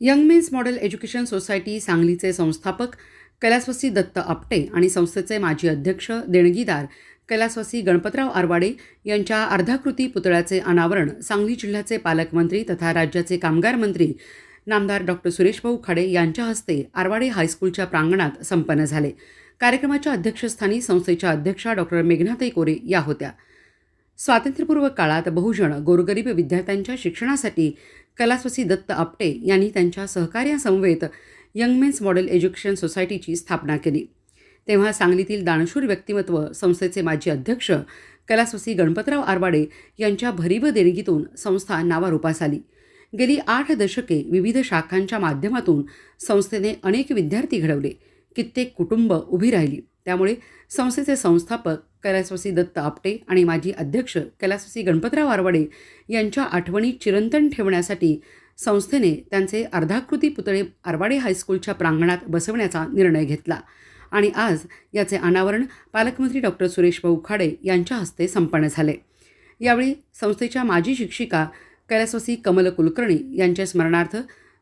Young mens model education society सांगलीचे संस्थापक कैलासवासी दत्त आपटे आणि संस्थेचे माजी अध्यक्ष देणगीदार कैलासवासी गणपतराव आरवाडे यांच्या अर्धाकृती पुतळ्याचे अनावरण सांगली जिल्ह्याचे पालकमंत्री तथा राज्याचे कामगार मंत्री नामदार डॉक्टर सुरेशभाऊ खाडे यांच्या हस्ते आरवाडे हायस्कूलच्या प्रांगणात संपन्न झाले. कार्यक्रमाच्या अध्यक्षस्थानी संस्थेच्या अध्यक्षा डॉक्टर मेघनाताई कोरे या होत्या. स्वातंत्र्यपूर्व काळात बहुजन गोरगरीब विद्यार्थ्यांच्या शिक्षणासाठी कलास्वसी दत्त आपटे यांनी त्यांच्या सहकार्यासमवेत यंग मेन्स मॉडेल एज्युकेशन सोसायटीची स्थापना केली. तेव्हा सांगलीतील दानशूर व्यक्तिमत्व संस्थेचे माजी अध्यक्ष कलास्वसी गणपतराव आरवाडे यांच्या भरीव देणगीतून संस्था नावारूपास आली. गेली आठ दशके विविध शाखांच्या माध्यमातून संस्थेने अनेक विद्यार्थी घडवले. कित्येक कुटुंब उभी राहिली. त्यामुळे संस्थेचे संस्थापक कैलासवासी दत्त आपटे आणि माजी अध्यक्ष कैलासवासी गणपतराव आरवाडे यांच्या आठवणी चिरंतन ठेवण्यासाठी संस्थेने त्यांचे अर्धाकृती पुतळे आरवाडे हायस्कूलच्या प्रांगणात बसवण्याचा निर्णय घेतला. आणि आज याचे अनावरण पालकमंत्री डॉक्टर सुरेश भाऊ खाडे यांच्या हस्ते संपन्न झाले. यावेळी संस्थेच्या माजी शिक्षिका कैलासवासी कमल कुलकर्णी यांच्या स्मरणार्थ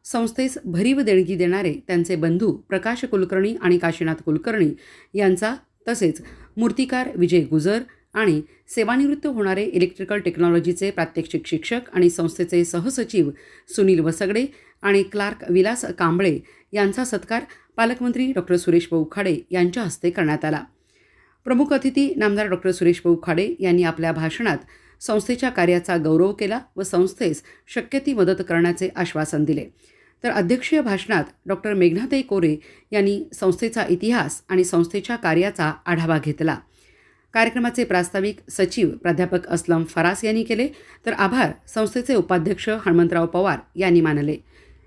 संस्थेस भरीव देणगी देणारे त्यांचे बंधू प्रकाश कुलकर्णी आणि काशीनाथ कुलकर्णी यांचा तसेच मूर्तिकार विजय गुजर आणि सेवानिवृत्त होणारे इलेक्ट्रिकल टेक्नॉलॉजीचे प्रात्यक्षिक शिक्षक आणि संस्थेचे सहसचिव सुनील वसगडे आणि क्लार्क विलास कांबळे यांचा सत्कार पालकमंत्री डॉक्टर सुरेश भाऊ खाडे यांच्या हस्ते करण्यात आला. प्रमुख अतिथी नामदार डॉक्टर सुरेश भाऊ खाडे यांनी आपल्या भाषणात संस्थेच्या कार्याचा गौरव केला व संस्थेस शक्य ती मदत करण्याचे आश्वासन दिले. तर अध्यक्षीय भाषणात डॉक्टर मेघनाताई कोरे यांनी संस्थेचा इतिहास आणि संस्थेच्या कार्याचा आढावा घेतला. कार्यक्रमाचे प्रास्ताविक सचिव प्राध्यापक असलम फरास यांनी केले. तर आभार संस्थेचे उपाध्यक्ष हणमंतराव पवार यांनी मानले.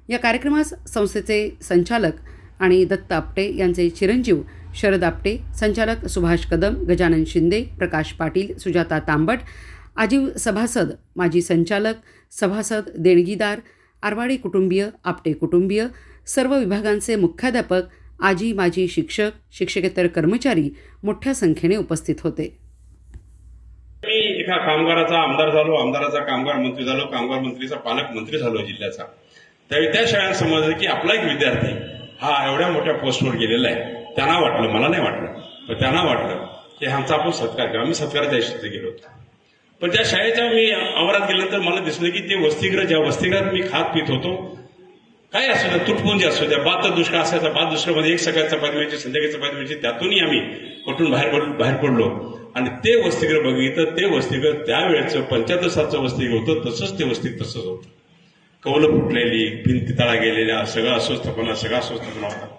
या कार्यक्रमास संस्थेचे संचालक आणि दत्त आपटे यांचे चिरंजीव शरद आपटे संचालक सुभाष कदम गजानन शिंदे प्रकाश पाटील सुजाता तांबट आजीव सभासद माजी संचालक सभासद देणगीदार आरवाडी कुटुंबीय आपटे कुटुंबीय सर्व विभागांचे मुख्याध्यापक आजी माजी शिक्षक शिक्षकेतर कर्मचारी मोठ्या संख्येने उपस्थित होते. मी एका कामगाराचा आमदार झालो. आमदाराचा कामगार मंत्री झालो. कामगार मंत्रीचा पालकमंत्री झालो जिल्ह्याचा. त्यावेळी त्या शाळेत समजलं की आपला एक विद्यार्थी हा एवढ्या मोठ्या पोस्टवर गेलेला आहे. त्यांना वाटलं मला नाही वाटलं पण त्यांना वाटलं की ह्यांचा आपण सत्कार करा मी सत्काराच्या गेलो होतो. पण त्या शाळेच्या मी आवारात गेल्यानंतर मला दिसलं की ते वसतिगृह ज्या वसतिगृहात मी खात पित होतो काय असू द्या तुटपुंजी असू द्या बात दुष्काळ असायचा बात दुष्काळमध्ये एक सकाळी चपाती मिळायची संध्याकाळी चपाती मिळायची त्यातूनही आम्ही कुठून बाहेर पडून बाहेर पडलो. आणि ते वसतिगृह बघितलं ते वसतिगृह त्यावेळेचं पंच्याहत्तर सातचं वसतिगृह होतं तसंच ते वस्ती तसंच होतं. कौलं फुटलेली भिंती तळा गेलेल्या सगळं अस्वस्थपणा सगळा अस्वस्थपणा होता.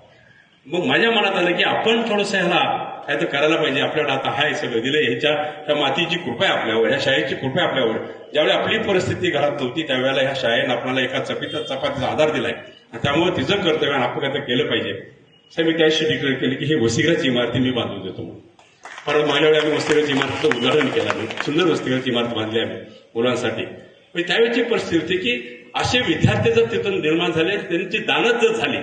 मग माझ्या मनात आलं की आपण थोडंसं ह्याला काय तर करायला पाहिजे. आपल्याला आता हाय सगळं दिलं ह्याच्या ह्या मातीची कृपा आहे आपल्यावर ह्या शाळेची कृपा आहे आपल्यावर. ज्यावेळी आपली परिस्थिती घरात नव्हती त्यावेळेला ह्या शाळेनं आपल्याला एका चपीचा चपातीचा आधार दिलाय. आणि त्यामुळे तिचं कर्तव्य आणि आपण काय केलं पाहिजे. साहेब मी त्याशी डिक्लेअर केली की हे वसतिगृहाची इमारती मी बांधून देतो परत मागल्या वेळी आम्ही वसतिगृहाची इमारतीचं उदाहरण केलं आम्ही. सुंदर वसतिगृहाची इमारत बांधली आम्ही मुलांसाठी. म्हणजे त्यावेळेची परिस्थिती होती की असे विद्यार्थी जर तिथून निर्माण झाले त्यांची दानच जर झाली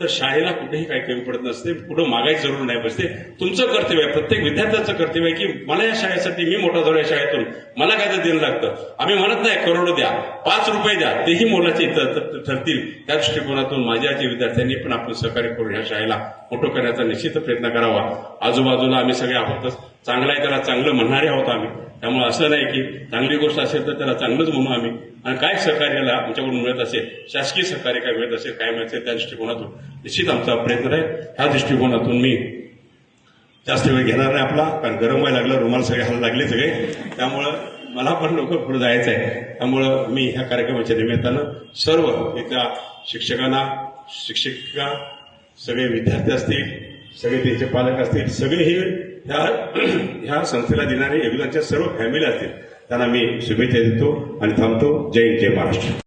तर शाळेला कुठेही काही कमी पडत नसते कुठं मागायची जरूर नाही बसते. तुमचं कर्तव्य आहे प्रत्येक विद्यार्थ्याचं कर्तव्य आहे की मला या शाळेसाठी मी मोठा झालो या शाळेतून. मला काय तर देणं लागतं. आम्ही म्हणत नाही करोडो द्या पाच रुपये द्या तेही मोलाचे ठरतील. त्या दृष्टिकोनातून माझ्या जे विद्यार्थ्यांनी पण आपलं सहकार्य करून या शाळेला मोठं करण्याचा निश्चित प्रयत्न करावा. आजूबाजूला आम्ही सगळे आहोत चांगलं आहे त्याला चांगलं म्हणणारे आहोत आम्ही. त्यामुळे असं नाही की चांगली गोष्ट असेल तर त्याला चांगलंच म्हणू आम्ही. आणि काय सहकार्याला आमच्याकडून मिळत असेल शासकीय सहकार्य काय मिळत असेल काय मिळत असेल त्या दृष्टिकोनातून. निश्चित आमचा प्रयत्न आहे. ह्या दृष्टिकोनातून मी जास्त वेळ घेणार नाही आपला कारण गरम व्हायला लागलं रुमाल सगळे हाल लागले सगळे. त्यामुळं मला पण लवकर पुढे जायचं आहे त्यामुळं मी ह्या कार्यक्रमाच्या निमित्तानं सर्व इथल्या शिक्षकांना शिक्षिका सगळे विद्यार्थी असतील सगळे त्यांचे पालक असतील सगळे हे ह्या ह्या संस्थेला देणारे योगदानच्या सर्व फॅमिली असतील. त्यांना मी शुभेच्छा देतो आणि थांबतो. जय हिंद, जय महाराष्ट्र.